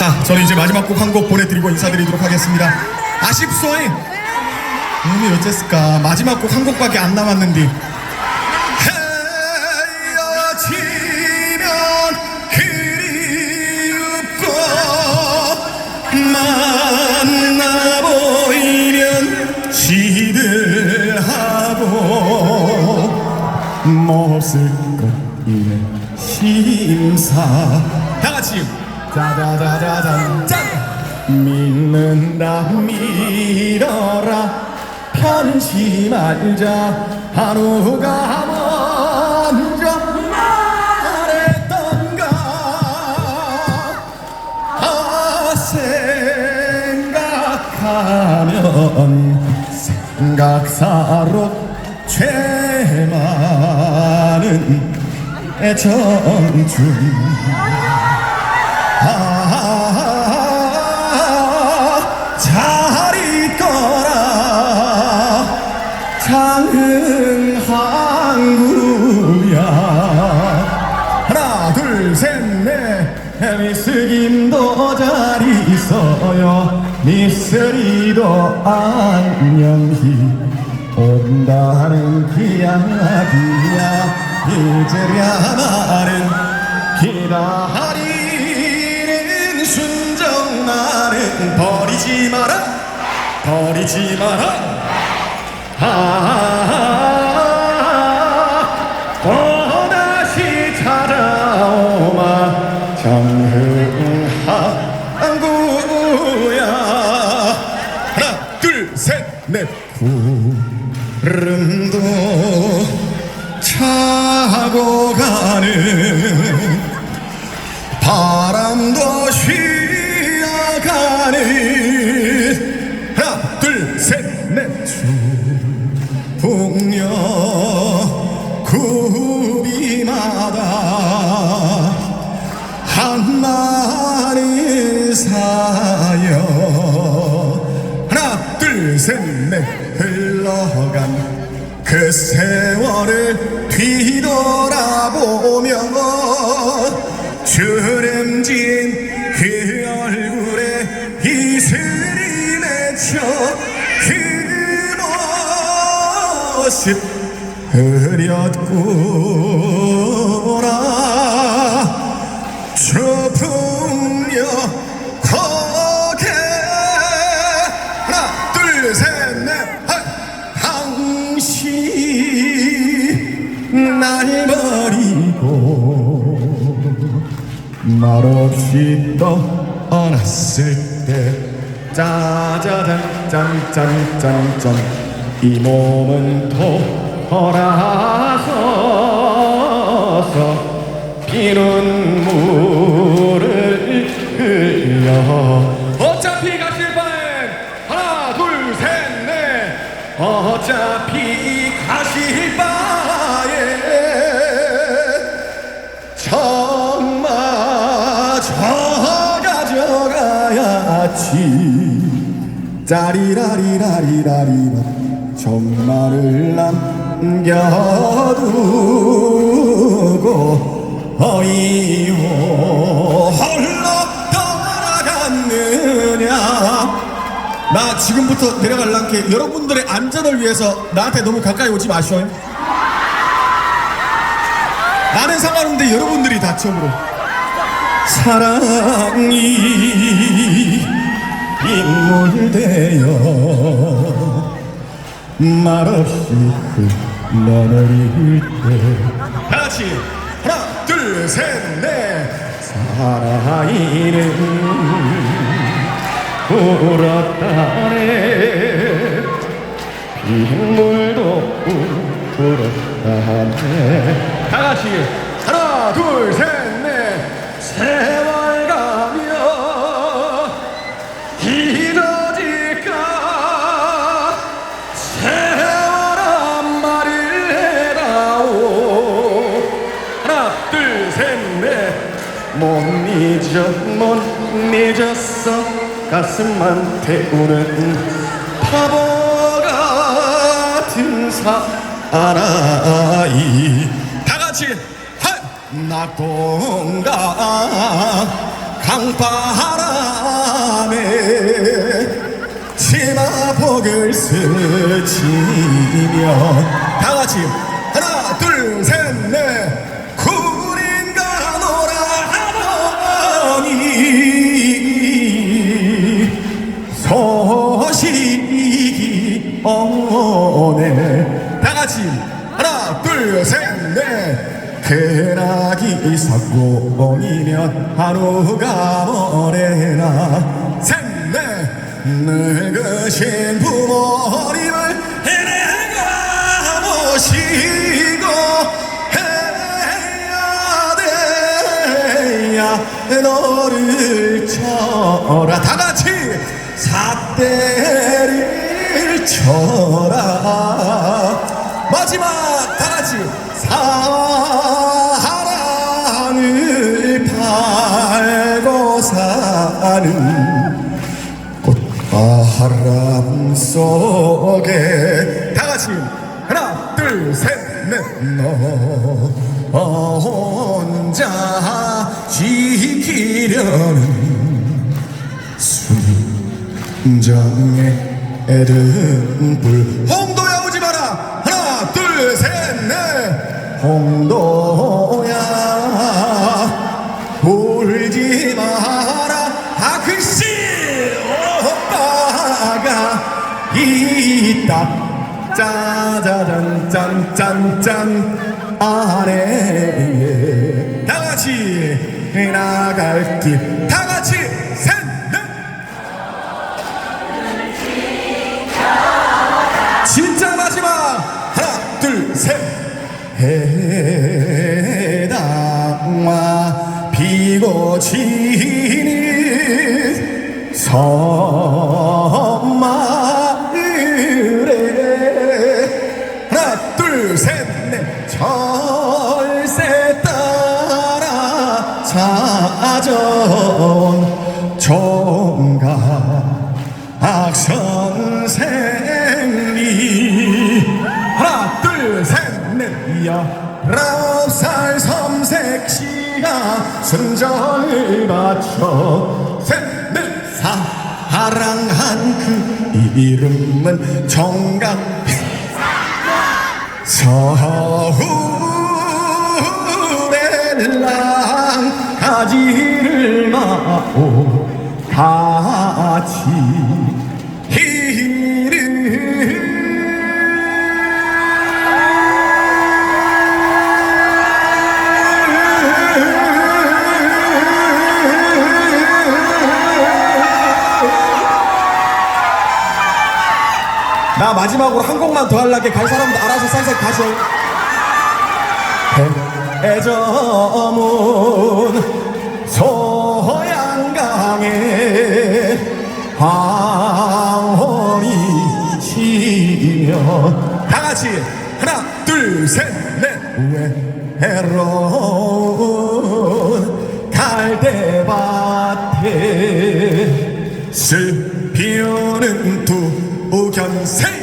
자, 저는 이제 마지막 곡 한 곡 보내드리고 인사드리도록 하겠습니다. 아쉽소잉. 음이 어쨌을까? 마지막 곡 한 곡밖에 안 남았는데. 헤어지면 그리웁고 만나 보이면 시들하고 몹쓸 것이네 심사 다 같이 짜자자자잔 짠 믿는다 믿어라. 편치 말자. 하루가 먼저 말했던가. 아 생각하면 생각사로 죄 많은 애청춘. 아, 잘 있거라. 장흥항구야. 하나 둘셋넷. 미스김도 잘 있어요. 미스리도 안녕히 온다는 기약이야. 이제야 말은 기다 버리지 마라. 버리지 마라. 아 셋넷. 풍녀 구비마다 한마는 사여 하나 둘셋넷. 흘러간 그 세월을 뒤돌아보며 흐렸구나 저 풍녀 거게 하나 둘셋넷 당신 날 버리고 말없이 떠났을 때 짜자잔 짠짠짠짠 이 몸은 돌아서서 피는 물을 흘려. 어차피 가실 바엔 하나 둘 셋 넷. 어차피 가실 바에 정마저 가져가야지. 짜리라리라리라리라. 정말을 남겨두고 어이호 홀로 떠나갔느냐. 나 지금부터 내려갈란게. 여러분들의 안전을 위해서 나한테 너무 가까이 오지 마셔요. 나는 상관없는데 여러분들이 다쳐으로. 사랑이 인물되어 말없이 흘러내릴 때 다같이 하나 둘 셋 넷. 사랑이는 울었다네. 빗물도 울었다네. 다 같이 하나 둘셋 잊어 못 잊었어. 가슴만 태우는 바보 같은 사나이. 다 같이 낙동강 강바람 밤에 치마복을 스치며 다 같이 하나 둘셋넷 같이 하나 둘셋 넷. 그나기 사고이면 하루가 오래나. 셋넷. 늙으신 부모님을 내가 모시고 해야 돼야 너를 쳐라. 다 같이 삿대를 쳐라 마지막 다 같이 사랑을 팔고 사는 꽃바람 속에 다 같이 하나 둘 셋 넷너. 혼자 지키려는 순정의 에른 불 홍도야. 울지 마라. 아 글씨! 오빠가 있다 짜자잔 짠짠짠. 아래에 다 같이 나갈 길. 다 같이 지니 섬마을에. 하나 둘셋넷. 절세 따라 찾아온 총각 선생님 하나 둘셋넷. 열아홉 살 섬색시가 순정 을 바쳐. 셋넷. 사랑한 그 이름은 총각. 서울의 랑 가지를 마오 같이 나 마지막으로 한 곡만 더 할라게 갈 사람도 알아서 쌀쌀 가셔 해저문 소양강에 황혼이 치며 다 같이 하나 둘 셋넷. 외로운 갈대밭에 슬 피우는 두 견새야.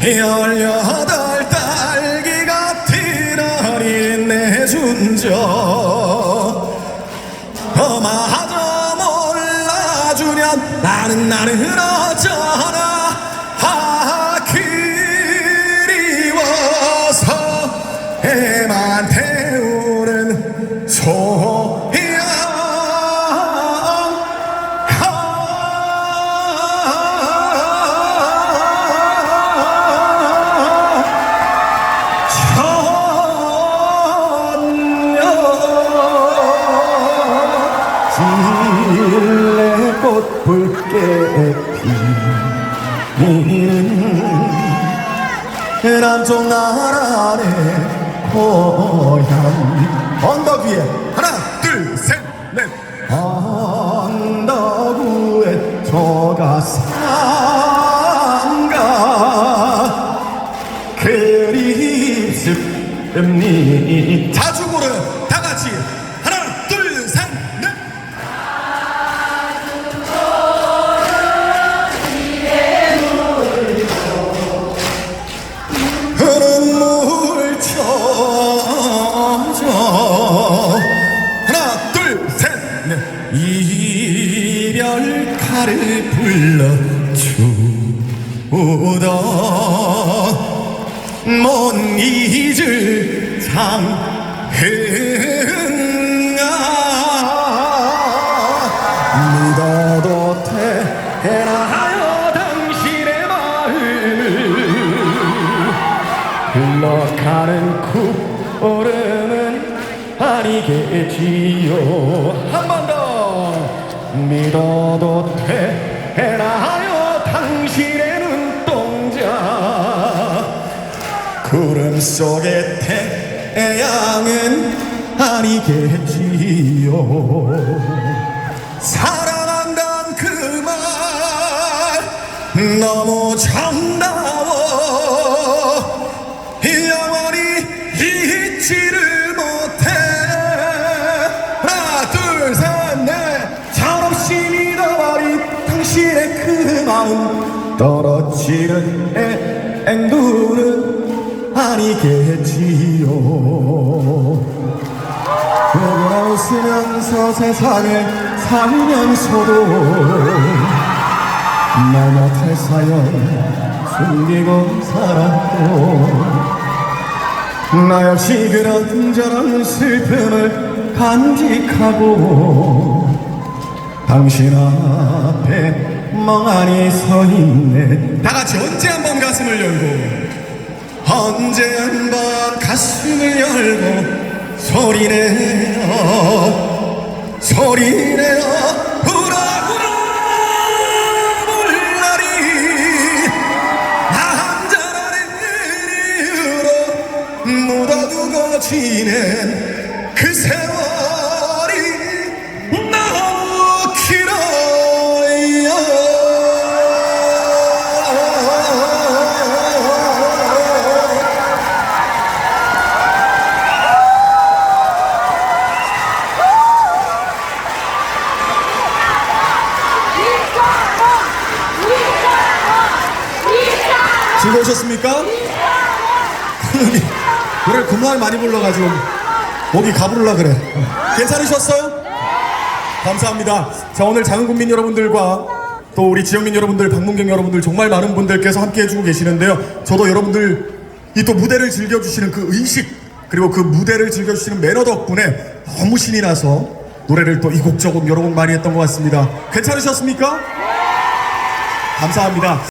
열여덟 딸기 같은 어린 내 순정. 어마저 몰라주면 나는 나는 진레꽃 붉게 피는 남쪽 나라의 고향. 언덕 위에. 하나 둘셋넷. 언덕 위에 저가 상가. 그립습니 자주 부르 다 같이 나를 불러 주오 던먼 이즈 상흔아. 믿어도 되나요 당신의 마음. 흘러가는 굽 얼음은 아니겠지요. 한번 믿어도 되나요 당신의 눈동자. 구름 속의 태양은 아니겠지요. 사랑한단 그 말 너무 정 떨어지는 앵두는 아니겠지요. 누구나 웃으면서 세상에 살면서도 나 못할 사연 숨기고 살았고 나 역시 그런 저런 슬픔을 간직하고 당신 앞에 멍하니 서 있네. 다 같이 언제 한번 가슴을 열고 언제 한번 가슴을 열고 소리내어 소리내어 울어불어 물날이 한잔한 이유로 묻어두고 지낸 그세 즐거우셨습니까? 여기 노래를 그만 많이 불러가지고 목이 가부르려 그래 괜찮으셨어요? 감사합니다 자 오늘 국민 여러분들과 또 우리 지역민 여러분들 방문객 여러분들 정말 많은 분들께서 함께 해주고 계시는데요 저도 여러분들 이 또 무대를 즐겨주시는 그 의식 그리고 그 무대를 즐겨주시는 매너 덕분에 너무 신이 나서 노래를 또 이 곡 저곡 여러 곡 많이 했던 것 같습니다 괜찮으셨습니까? 감사합니다.